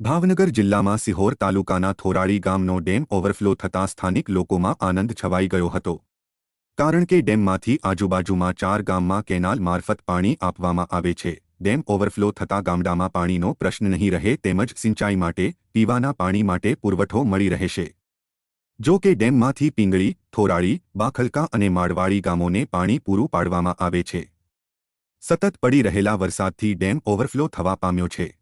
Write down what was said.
ભાવનગર જિલ્લામાં સિહોર તાલુકાના થોરાળી ગામનો ડેમ ઓવરફ્લો થતાં સ્થાનિક લોકોમાં આનંદ છવાઈ ગયો હતો. કારણ કે ડેમમાંથી આજુબાજુમાં ચાર ગામમાં કેનાલ મારફત પાણી આપવામાં આવે છે. ડેમ ઓવરફ્લો થતાં ગામડામાં પાણીનો પ્રશ્ન નહીં રહે તેમજ સિંચાઈ માટે, પીવાના પાણી માટે પુરવઠો મળી રહેશે. જો કે ડેમમાંથી પિંગળી, થોરાળી, બાખલકા અને માળવાળી ગામોને પાણી પૂરું પાડવામાં આવે છે. સતત પડી રહેલા વરસાદથી ડેમ ઓવરફ્લો થવા પામ્યો છે.